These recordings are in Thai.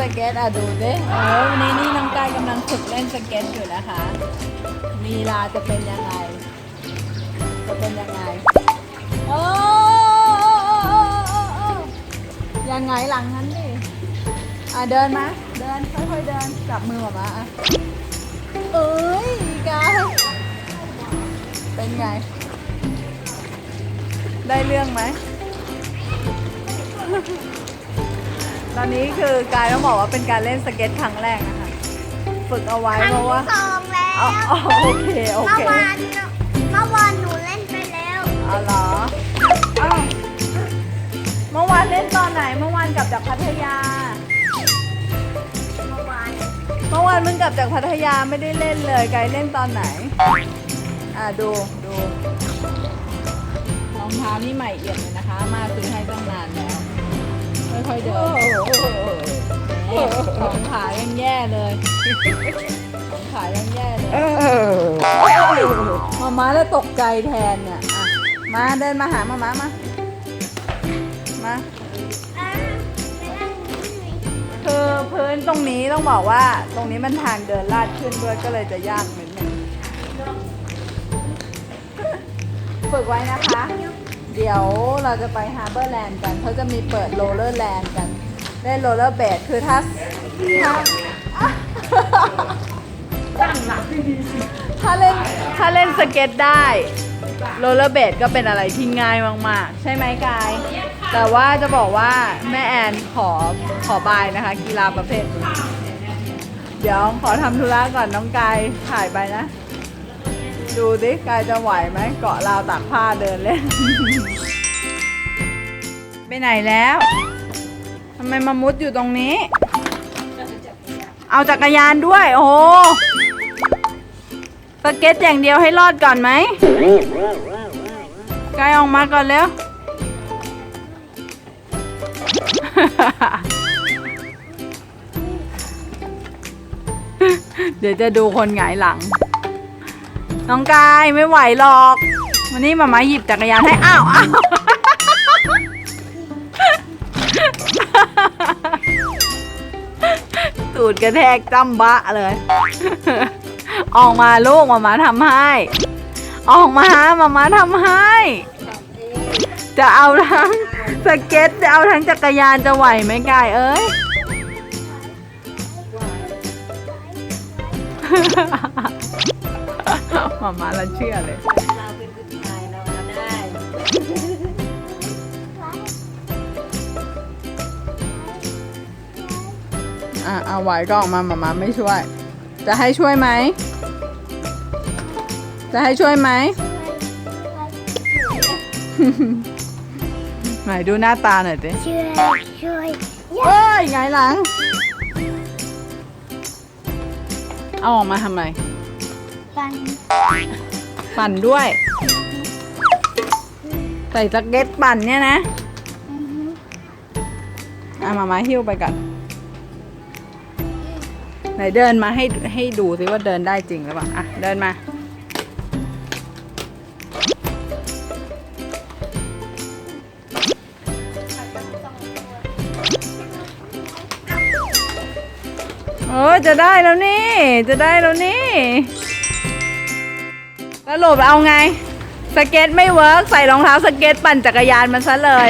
สเก็ตอะดูดิเออวันนี้นี่น้องกายกำลังฝึกเล่นสเก็ตอยู่นะคะลีลาจะเป็นยังไง จะเป็นยังไง โอ้ยังไงหลังนั้นดิอะเดินมา เดินค่อยๆเดินจับมือออกมาอะเอ้ยกายเป็นไง ได้เรื่องไหม ตอนนี้คือกายต้องบอกว่าเป็นการเล่นสเก็ตครั้งแรกนะคะ ฝึกเอาไว้ครั้งเพราะว่าที่สองแล้วอ๋ออ๋อโอเคโอเมื่อเควานเมื่อวานหนูเล่นไปแล้วอ๋อเหรออ้าวเมื่อวานเล่นตอนไหนเมื่อวานกลับจากพัทยา เมื่อวานเมื่อวานมึงกลับจากพัทยาไม่ได้เล่นเลยไกด์เล่นตอนไหน อะดูดูรองเท้านี่ใหม่เอี่ยมเลยนะคะ มาซื้อให้ตั้งนานแล้ว ไม่ค่อยเดินของขายยังแย่เลยของขายยังแย่เลยมาม้าแล้วตกใจแทนเนี่ยอะมาเดินมาหามาม้ามา มาอะไปเล่นนี่หน่อยคือพื้นตรงนี้ต้องบอกว่าตรงนี้มันทางเดินลาดขึ้นด้วยก็เลยจะยากนิดนึงฝึกไว้นะคะ เดี๋ยวเราจะไปฮาร์เบอร์แลนด์กันเขาจะมีเปิดโรลเลอร์แลนด์กันเล่นโรลเลอร์เบดคือถ้าถ้าถ้าเล่นถ้าเล่นสเก็ตได้โรลเลอร์เบดก็เป็นอะไรที่ง่ายมาก ๆ ใช่ไหมกาย แต่ว่าจะบอกว่าแม่แอนขอขอบายนะคะ กีฬาประเภท เดี๋ยวขอทำธุระก่อนน้องกายถ่ายไปนะ ดูดิกายจะไหวไหมเกาะราวตากผ้าเดินเล่น ไปไหนแล้วทำไมมามุดอยู่ตรงนี้ เอาจักรยานด้วย โอ้โหสเก็ตอย่างเดียวให้รอดก่อนไหมกายออกมาก่อนเร็วเดี๋ยวจะดูคนหงายหลัง น้องกายไม่ไหวหรอก วันนี้มามาหยิบจักรยานให้ อ้าวอ้าวตูดกระแทกจำบะเลย ออกมาลูกมามาทำให้ ออกมามามาทำให้ จะเอาทั้งสเก็ตจะเอาทั้งจักรยานจะไหวไหมกายเอ้ย มามาเราเชื่อเลย เราเป็นผู้ชายเราเอาได้อะเอาไหวก็ออกมามามาไม่ช่วย จะให้ช่วยไหม จะให้ช่วยไหม ไหนดูหน้าตาหน่อยสิช่วยช่วยเอ้ยไงหลัง เอาออกมาทำไม ปันปั่นด้วย ใส่สเก็ตปั่นเนี่ยนะอะมามาหิ้วไปก่อนไหนเดินมาให้ให้ดูสิว่าเดินได้จริงหรือเปล่าอะเดินมาโอ้ยจะได้แล้วนี่ จะได้แล้วนี่ แล้วหลบเอาไง สเก็ตไม่เวิร์กใส่รองเท้าสเก็ตปั่นจักรยานมันซะเลย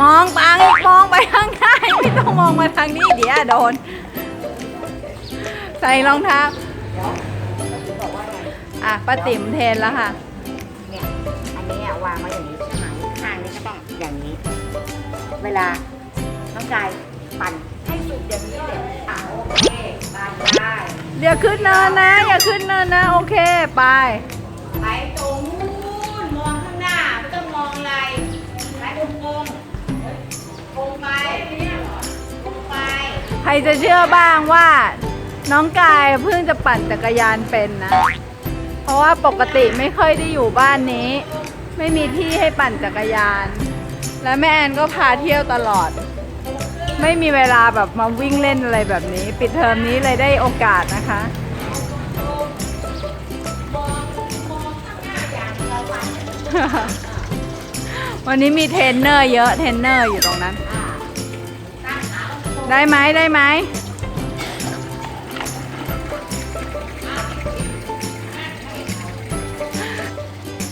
มองไปมองไปข้างหน้าไม่ต้องมองมาทางนี้เดี๋ยวโดน ใส่รองเท้าอะป้าติ๋มเทนแล้วค่ะ เนี่ย อันนี้อะวางไว้อย่างนี้ใช่ไหมข้างนี้ก็ต้องอย่างนี้ เวลาน้องกายปั่น ให้สุดอย่างนี้เลยอะโอเคปั่นได้อย่าขึ้นเนินนะ อย่าขึ้นเนินนะ โอเค ไป ไปตรงนู้นมองข้างหน้าไม่ต้องมองอะไรไปตรงกงกงไปเนี่ยกงไปใครจะเชื่อบ้างว่า น้องกายเพิ่งจะปั่นจักรยานเป็นนะ เพราะว่าปกติไม่ค่อยได้อยู่บ้านนี้ ไม่มีที่ให้ปั่นจักรยาน และแม่แอนก็พาเที่ยวตลอด ไม่มีเวลาแบบมาวิ่งเล่นอะไรแบบนี้ ปิดเทอมนี้เลยได้โอกาสนะคะ วันนี้มีเทรนเนอร์เยอะเทรนเนอร์อยู่ตรงนั้น ได้ไหมได้ไหม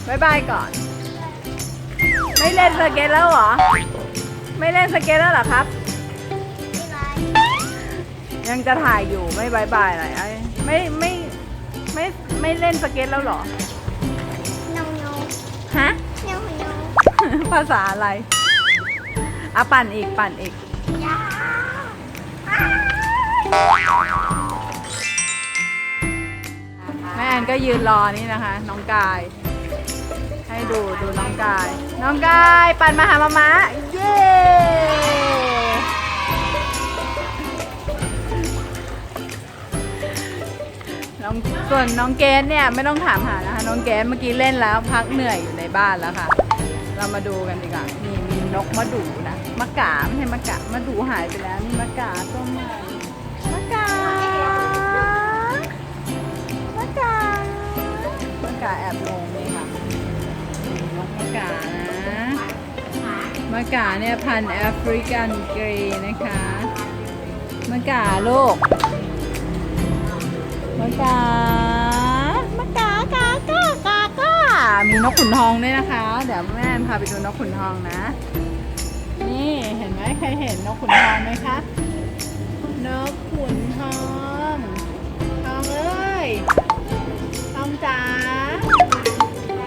บายบายก่อน ไม่เล่นสเก็ตแล้วเหรอ ไม่เล่นสเก็ตแล้วเหรอครับ ยังจะถ่ายอยู่ไม่บายบายอะไรไอ้ไม่ไม่ไม่ไม่เล่นสเก็ตแล้วเหรอน้องน้องฮะน้องน้องภาษาอะไรอะปั่นอีกปั่นอีก ยาแม่แอนก็ยืนรอนี่นะคะ น้องกาย ให้ดูดูน้องกาย น้องกาย ปั่นมาหามามา น้องส่วนน้องเกดเนี่ยไม่ต้องถามหานะคะ น้องเกดเมื่อกี้เล่นแล้วพักเหนื่อยอยู่ในบ้านแล้วค่ะ เรามาดูกันดีกว่านี่มีนกมาดูนะมะกาไม่ใช่มะกะมาดูหายไปแล้วนี่มะกาตัวใหม่มะกามะกามะกาแอบงงเลยค่ะนกมะกานะมะกาเนี่ยพันธุ์แอฟริกันเกรย์นะคะมะกาลูก มะกามะกากากากากามีนกขุนทองด้วยนะคะ เดี๋ยวแม่พาไปดูนกขุนทองนะ นี่เห็นไหมใครเห็นนกขุนทองไหมคะ นกขุนทองทองเอ้ยทองจ๋า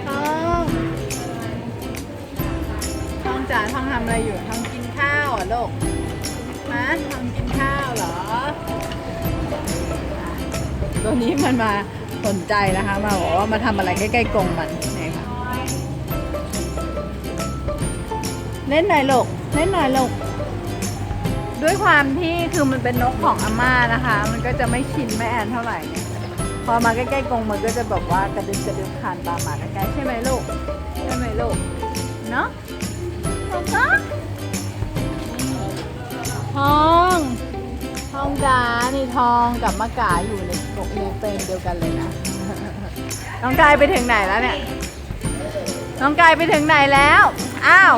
ทองทองจ๋าทองทำอะไรอยู่ทองกินข้าวเหรอะลูกฮะทองกินข้าวเหรอ ตัวนี้มันมาสนใจนะคะ มาบอกว่ามาทำอะไรใกล้ๆกรงมันนี่ค่ะเล่นหน่อยลูกเล่นหน่อยลูกด้วยความที่คือมันเป็นนกของอาม่านะคะ มันก็จะไม่ชินแม่แอนเท่าไหร่ พอมาใกล้ๆกรงมันก็จะแบบว่ากระดึบกระดึบคานตามมาใกล้ๆใช่ไหมลูกใช่ไหมลูกเนาะทองคะทองทองจ๋า นี่ทองกับมะกาอยู่ในกรงในเฟรมเดียวกันเลยนะ น้องกายไปถึงไหนแล้วเนี่ย น้องกายไปถึงไหนแล้ว อ้าว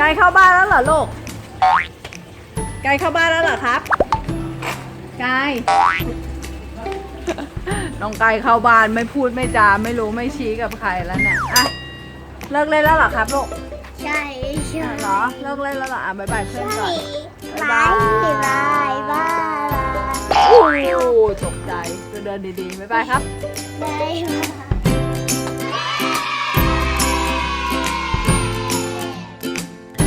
กายเข้าบ้านแล้วเหรอลูกกายเข้าบ้านแล้วเหรอครับกายน้องกายเข้าบ้านไม่พูดไม่จาไม่รู้ไม่ชี้กับใครแล้วเนี่ยอะเลิกเล่นแล้วเหรอครับลูกใช่ใช่เหรอเลิกเล่นแล้วเหรออะบายบายเพื่อนก่อน บายบายบายโอ้ตกใจจะเดินดีๆบายบายครับ บายบาย